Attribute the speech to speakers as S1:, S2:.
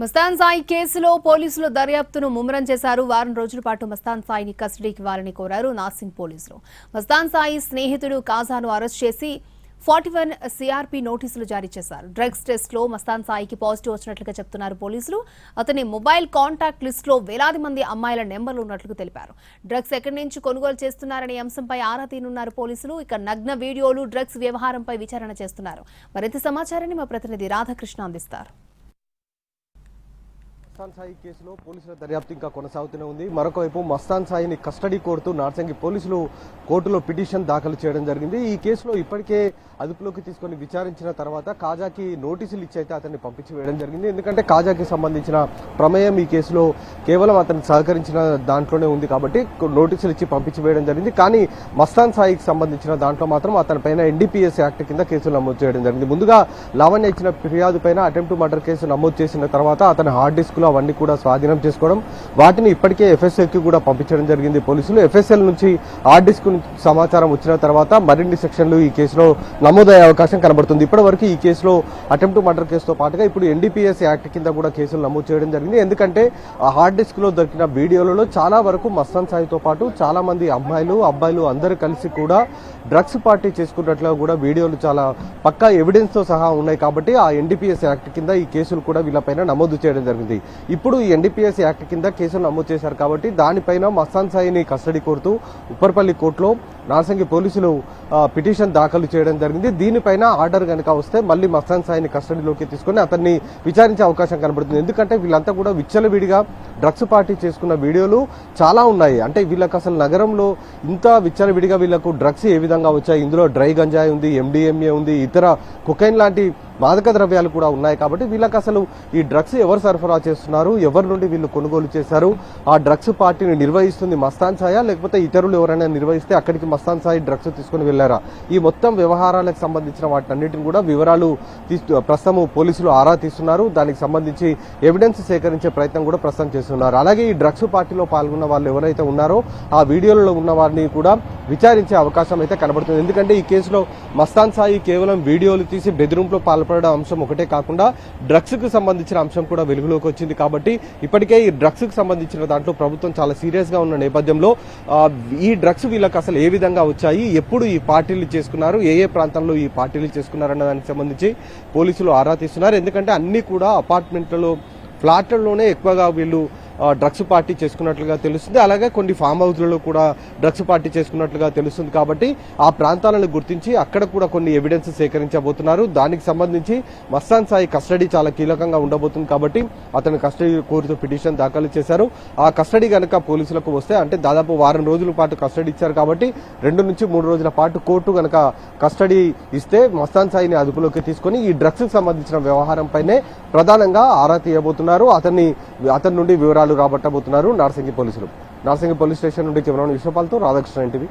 S1: మస్తాన్ సాయి కేసులో పోలీసులు దర్యాప్తును ముమ్మరం చేశారు. వారం రోజుల పాటు మస్తాన్ సాయిని కస్టడీకి ఇవ్వాలని కోరారు నాసింగ్ పోలీసులు. మస్తాన్ సాయి స్నేహితుడు కాజాను అరెస్ట్ చేసి ఫార్టీ వన్ సీఆర్పీ నోటీసులు జారీ చేశారు. డ్రగ్స్ టెస్ట్లో మస్తాన్ సాయికి పాజిటివ్ వచ్చినట్లుగా చెప్తున్నారు పోలీసులు. అతని మొబైల్ కాంటాక్ట్ లిస్టులో వేలాది మంది అమ్మాయిల నెంబర్లు ఉన్నట్లు తెలిపారు. డ్రగ్స్ ఎక్కడి నుంచి కొనుగోలు చేస్తున్నారనే అంశంపై ఆరా తీనున్నారు పోలీసులు. ఇక నగ్న వీడియోలు డ్రగ్స్ వ్యవహారంపై విచారణ చేస్తున్నారు. మరింత సమాచారాన్ని మా ప్రతినిధి రాధాకృష్ణ అందిస్తారు.
S2: మస్తాన్ సాయి కేసులో పోలీసుల దర్యాప్తు ఇంకా కొనసాగుతూనే ఉంది. మరొక వైపు మస్తాన్ సాయిని కస్టడీ కోరుతూ నార్సంగి పోలీసులు కోర్టులో పిటిషన్ దాఖలు చేయడం జరిగింది. ఈ కేసులో ఇప్పటికే అదుపులోకి తీసుకొని విచారించిన తర్వాత కాజాకి నోటీసులు ఇచ్చి అయితే అతన్ని పంపించి వేయడం జరిగింది. ఎందుకంటే కాజాకి సంబంధించిన ప్రమేయం ఈ కేసులో కేవలం అతను సహకరించిన దాంట్లోనే ఉంది కాబట్టి నోటీసులు ఇచ్చి పంపించి వేయడం జరిగింది. కానీ మస్తాన్ సాయికి సంబంధించిన దాంట్లో మాత్రం అతని పైన ఎన్డీపీఎస్ యాక్ట్ కింద కేసులు నమోదు చేయడం జరిగింది. ముందుగా లావణ్య ఇచ్చిన ఫిర్యాదు పైన అటెంప్ట్ మర్డర్ కేసు నమోదు చేసిన తర్వాత అతని హార్డ్ డిస్క్లో అవన్నీ కూడా స్వాధీనం చేసుకోవడం వాటిని ఇప్పటికే ఎఫ్ఎస్ఎల్కి కూడా పంపించడం జరిగింది. పోలీసులు ఎఫ్ఎస్ఎల్ నుంచి హార్డ్ డిస్క్ నుంచి సమాచారం వచ్చిన తర్వాత మరిన్ని సెక్షన్లు ఈ కేసులో నమోదయ్యే అవకాశం కనబడుతుంది. ఇప్పటి వరకు ఈ కేసులో అటెంప్ట్ మర్డర్ కేసుతో పాటుగా ఇప్పుడు ఎన్డీపీఎస్ యాక్ట్ కింద కూడా కేసులు నమోదు చేయడం జరిగింది. ఎందుకంటే ఆ హార్డ్ డిస్క్లో దొరికిన వీడియోలలో చాలా వరకు మస్తాన్ సాయితో పాటు చాలా మంది అమ్మాయిలు అబ్బాయిలు అందరూ కలిసి కూడా డ్రగ్స్ పార్టీ చేసుకున్నట్లుగా కూడా వీడియోలు చాలా పక్కా ఎవిడెన్స్తో సహా ఉన్నాయి కాబట్టి ఆ ఎన్డీపీఎస్ యాక్ట్ కింద ఈ కేసులు కూడా వీళ్ళపైన నమోదు చేయడం జరిగింది. ఇప్పుడు ఈ ఎన్డీపీఎస్ యాక్ట్ కింద కేసులు నమోదు చేశారు కాబట్టి దానిపైన మస్తాన్ సాయిని కస్టడీ కోరుతూ ఉప్పర్పల్లి కోర్టులో నార్సంగి పోలీసులు పిటిషన్ దాఖలు చేయడం జరిగింది. దీనిపైన ఆర్డర్ కనుక వస్తే మళ్ళీ మస్తాన్ సాయిని కస్టడీలోకి తీసుకొని అతన్ని విచారించే అవకాశం కనబడుతుంది. ఎందుకంటే వీళ్ళంతా కూడా విచ్చలవిడిగా డ్రగ్స్ పార్టీ చేసుకున్న వీడియోలు చాలా ఉన్నాయి. అంటే వీళ్ళకి అసలు నగరంలో ఇంత విచ్చలవిడిగా వీళ్ళకు డ్రగ్స్ ఏ విధంగా వచ్చాయి? ఇందులో డ్రై గంజాయి ఉంది ఎండిఎంఏ ఉంది ఇతర కుకైన్ లాంటి మాదక ద్రవ్యాలు కూడా ఉన్నాయి కాబట్టి వీళ్ళకి అసలు ఈ డ్రగ్స్ ఎవరు సరఫరా చేస్తున్నారు? ఎవరి నుండి వీళ్ళు కొనుగోలు చేశారు? ఆ డ్రగ్స్ పార్టీని నిర్వహిస్తుంది మస్తాన్ సాయా? లేకపోతే ఇతరులు ఎవరైనా నిర్వహిస్తే అక్కడికి మస్తాన్ సాయి డ్రగ్స్ తీసుకుని వెళ్ళారా ఈ మొత్తం వ్యవహారాలకు సంబంధించిన వాటన్నిటిని కూడా వివరాలు తీస్తూ ప్రస్తుతం పోలీసులు ఆరా తీస్తున్నారు. దానికి సంబంధించి ఎవిడెన్స్ సేకరించే ప్రయత్నం కూడా ప్రస్తుతం చేస్తున్నారు. అలాగే ఈ డ్రగ్స్ పార్టీలో పాల్గొన్న వాళ్ళు ఎవరైతే ఉన్నారో ఆ వీడియోలలో ఉన్న వారిని కూడా విచారించే అవకాశం అయితే కనబడుతుంది. ఎందుకంటే ఈ కేసులో మస్తాన్ సాయి కేవలం వీడియోలు తీసి బెదిరింపులో పాల్పడడం అంశం ఒకటే కాకుండా డ్రగ్స్కు సంబంధించిన అంశం కూడా వెలుగులోకి వచ్చింది కాబట్టి ఇప్పటికే ఈ డ్రగ్స్కు సంబంధించిన దాంట్లో ప్రభుత్వం చాలా సీరియస్గా ఉన్న నేపథ్యంలో ఈ డ్రగ్స్ వీళ్ళకి అసలు ఏ విధంగా వచ్చాయి ఎప్పుడు ఈ పార్టీలు చేసుకున్నారు ఏ ఏ ప్రాంతంలో ఈ పార్టీలు చేసుకున్నారన్న దానికి సంబంధించి పోలీసులు ఆరా తీస్తున్నారు. ఎందుకంటే అన్ని కూడా అపార్ట్మెంట్లలో ఫ్లాట్లలోనే ఎక్కువగా వీళ్ళు డ్రగ్స్ పార్టీ చేసుకున్నట్లుగా తెలుస్తుంది. అలాగే కొన్ని ఫామ్ హౌస్లలో కూడా డ్రగ్స్ పార్టీ చేసుకున్నట్లుగా తెలుస్తుంది కాబట్టి ఆ ప్రాంతాలను గుర్తించి అక్కడ కూడా కొన్ని ఎవిడెన్స్ సేకరించబోతున్నారు. దానికి సంబంధించి మస్తాన్ సాయి కస్టడీ చాలా కీలకంగా ఉండబోతుంది కాబట్టి అతను కస్టడీ కోరుతూ పిటిషన్ దాఖలు చేశారు. ఆ కస్టడీ కనుక పోలీసులకు వస్తే అంటే దాదాపు వారం రోజుల పాటు కస్టడీ ఇచ్చారు కాబట్టి రెండు నుంచి మూడు రోజుల పాటు కోర్టు కనుక కస్టడీ ఇస్తే మస్తాన్ సాయిని అదుపులోకి తీసుకొని ఈ డ్రగ్స్ సంబంధించిన వ్యవహారంపైనే ప్రధానంగా ఆరా తీయబోతున్నారు. అతన్ని అతని నుండి వివరాలు రాబట్టబోతున్నారు నార్సింగి పోలీసులు. నార్సింగి పోలీస్ స్టేషన్ నుండి కెమెరా విశ్వపాల్తో రాధాకృష్ణ ఎన్టీవీ.